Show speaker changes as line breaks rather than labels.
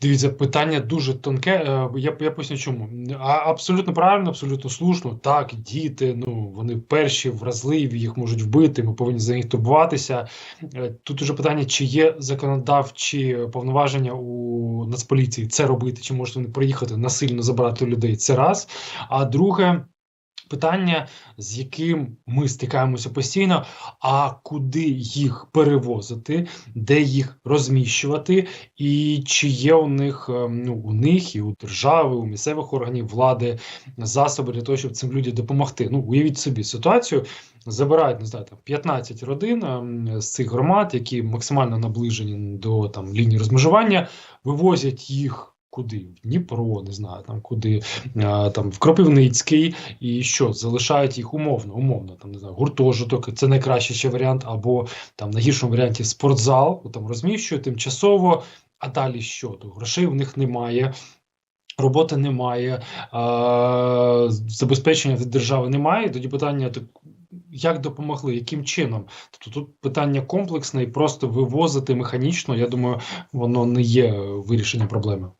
Дивіться, питання дуже тонке. е, Я, я поясню чому. А, абсолютно правильно, абсолютно слушно. Так, діти, ну вони перші, вразливі, їх можуть вбити. Ми повинні за них турбуватися. Е, Тут уже питання, чи є законодавчі повноваження у Нацполіції це робити, чи можуть вони приїхати насильно забрати людей. Це раз. А друге. Питання, з яким ми стикаємося постійно, а куди їх перевозити, де їх розміщувати, і чи є у них е, ну у них і у держави, у місцевих органів влади засоби для того, щоб цим людям допомогти. Ну уявіть собі ситуацію. Забирають не знаю, там 15 родин ем, з цих громад, які максимально наближені до там лінії розмежування, вивозять їх. Куди в Дніпро, не знаю, там куди а, там в Кропивницький, і що залишають їх умовно, умовно, там не знаю, гуртожиток, це найкращий ще варіант, або там на гіршому варіанті спортзал, там розміщують тимчасово, а далі що? То грошей в них немає. Роботи немає, а, забезпечення від держави немає. Тоді питання так, як допомогли, яким чином? Тобто тут питання комплексне і просто вивозити механічно. Я думаю, воно не є вирішенням проблеми.